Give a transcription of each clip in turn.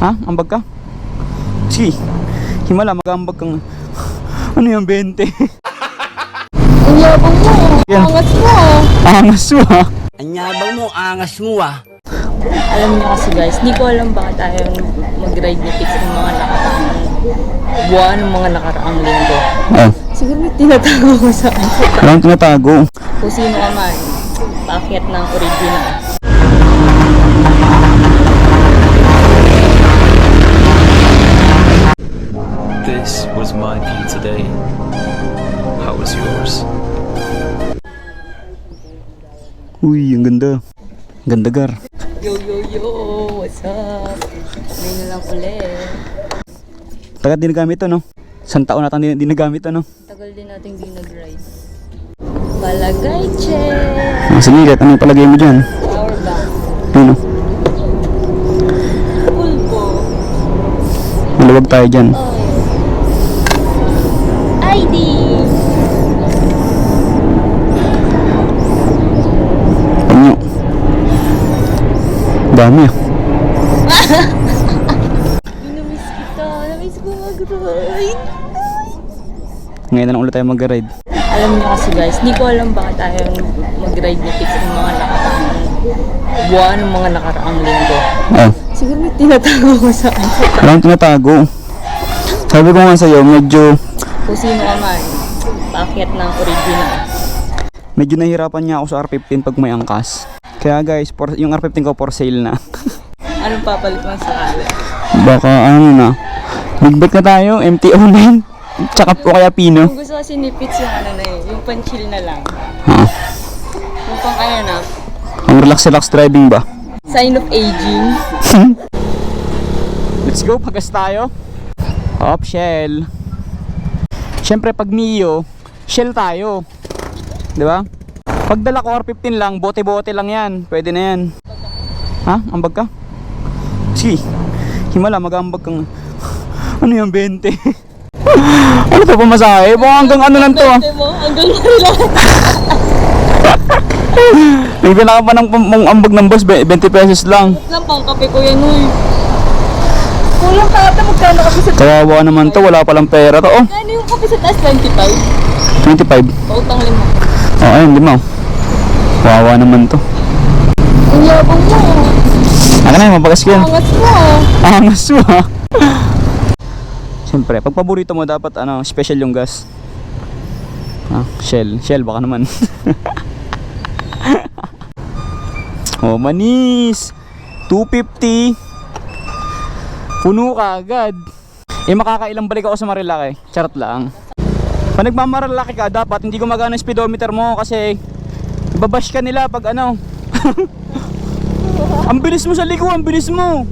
Ha? Ambag ka? Sige. Himala, mag-ambag kang... Ano yung 20? Ang yabang mo. Yan. Angas mo. Angas mo ha? Anyabang mo, angas mo ah. Alam niyo kasi guys, di ko alam bakit tayo mag-ride ni Pix ng mga nakaraang buwan, ng mga nakaraang linggo. Oh, Siguro may tinatago ko sa akin. walang tinatago. Kung sino ka man, paakyat ng original. This was my view today. How was yours? Uy, ang ganda. Ganda gar. Yo, yo, yo! What's up? May na lang ulit. Tagat din nagamit to, no? Isang taon natin din, din nagamit to, no? Tagal din natin di nag-ride. Palagay check! Ah, sige, kahit ano yung palagay mo dyan? Power bank. Ano? Pulpo. Maluwag tayo dyan. Oh. ID! Panyo. Dami ah. Namiss kita. Namiss ko mag-ride. Ngayon na lang ulit tayo mag-ride. Alam niyo kasi guys, di ko alam bakit tayo mag-ride ni Pix ng mga nakaraang buwan, ng mga nakaraang linggo. Oh, Siguro may tinatago ko sa akin. walang tinatago. Sabi ko nga sa'yo, medyo, Kung sino ka man, paakyat ng original. medyo nahihirapan niya ako sa R15 pag may angkas. Kaya guys, for, yung R15 ko for sale na. Anong papalit mo sa kala? Baka ano na. Big na tayo, MT-09. Tsaka po kaya Pino. Kung gusto kasi ni Pix yung ano na eh, yung pan-chill na lang. Ha? Yung pang ano na, Ang relax-relax driving ba? sign of aging. Let's go, pagas tayo. Hop, shell. Siyempre, pag Mio, shell tayo. Di ba? Pag dala ko R15 lang, bote-bote lang yan. Pwede na yan. Ha? Ambag ka? Sige. Himala, mag-ambag kang... Ano yung 20? ano to pamasahe? Baka hanggang ano lang to ah. Hanggang wala. Bibila ka pa ng mong ambag ng boss, be- 20 pesos lang. lang pang kape ko yan, uy. Kulang ka ata magkano kape sa Kawawa naman to, wala palang pera to. Oh, Ano yung kape sa taas? 25? 25. Pautang lima. Oh, ayun, lima. Kawawa naman to. Ang yabang mo. Akin na, mabagas ko yan. Angas mo. Angas mo ha. Siyempre, pag paborito mo dapat ano, special yung gas. Ah, shell. Shell baka naman. oh, manis. 250. Puno ka agad. Eh makakailang balik ako sa Marilaki. Charot lang. Pag nagmamarilaki ka, dapat hindi gumagana yung speedometer mo kasi babash ka nila pag ano. ang bilis mo sa liko, ang bilis mo.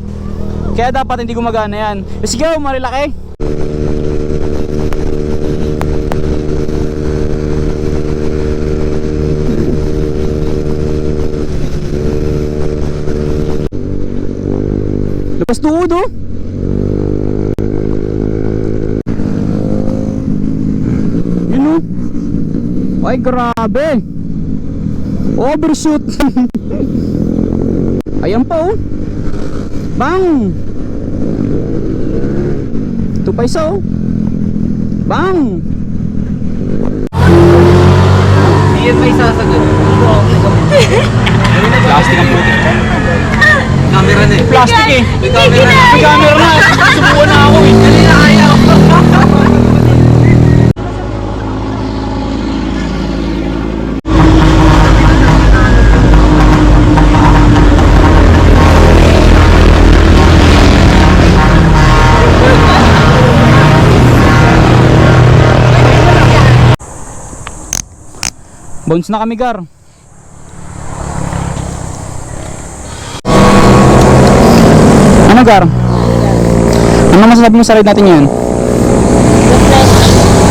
Kaya dapat hindi gumagana yan. Go, Marilaki. Labas tuhod oh. Ay grabe. Overshoot. Ayan pa oh. Bang! Ito pa isa oh. Bang! Hindi yan may sasagot. Plastic ang puti. Camera na eh. Plastic eh. May camera na. May camera na. Subukan na ako eh. Bounce na kami gar. Ano gar? Ano masasabi mo sa ride natin ngayon?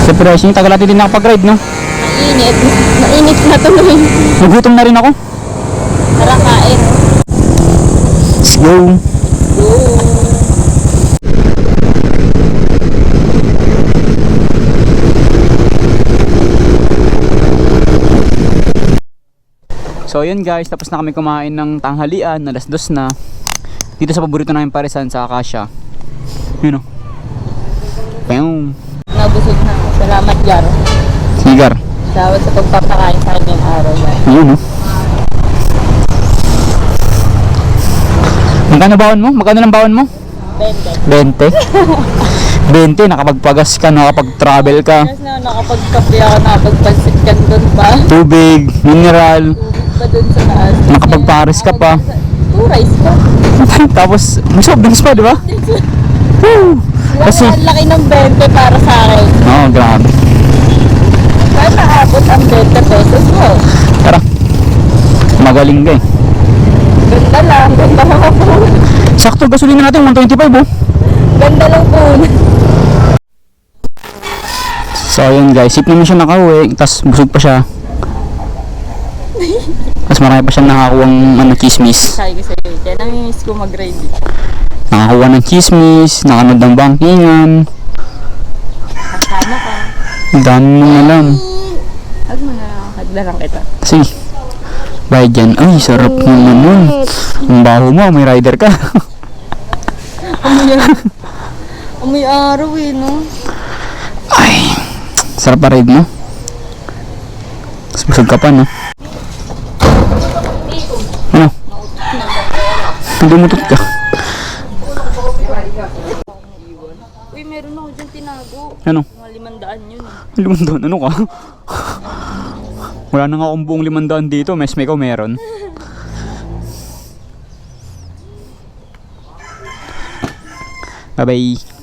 Refreshing, tagal natin din nakapag-ride no? Mainit. Mainit na tuloy. Nagutom na rin ako. Tara kain. Let's go. So yun guys, tapos na kami kumain ng tanghalian, alas dos na. Dito sa paborito namin parisan sa Acacia. Yun o. Pew. Nabusog na. Salamat, Jar. Sigar. Salamat sa pagpapakain sa akin ngayong araw. Ayun o. Magkano baon mo? Magkano ng baon mo? Bente. 20. 20, nakapagpagas ka, nakapag-travel ka. Kasi na nakapagkape ako, nakapagpansit ka doon pa. Tubig, mineral, Tubig pa doon sa taas. nakapagpares ka pa. Two rice pa. Tapos, may soft drinks pa, di ba? Woo! Kasi, ang laki ng 20 para sa akin. oo, oh, grabe. Kaya naabot ang 20 pesos mo. Tara. Magaling ka eh. Ganda lang, ganda po. Sakto, gasolina natin, 125 oh. Ganda lang po. So, ayun guys, sip naman siya nakauwi, tapos busog pa siya. Tapos marami pa siyang nakakuha ng ano, chismis. Sabi ko sa'yo, kaya namimiss ko mag-ride. Nakakuha ng chismis, nakanood ng bankingan. Kasama ka. Dami mo na lang. Huwag mo na, lang kita. Sige. Bayad yan. Ay, sarap naman nun. Ang baho mo, may rider ka. Amoy Amoy araw eh, no? Ay, sarap pa ride mo. Tapos busog ka pa, no? Ano? Dumutot ka. Uy, meron ako dyan tinago. Ano? Mga limandaan yun. Limandaan, ano ka? Wala na nga akong buong limandaan dito, mes may ko meron. Bye bye.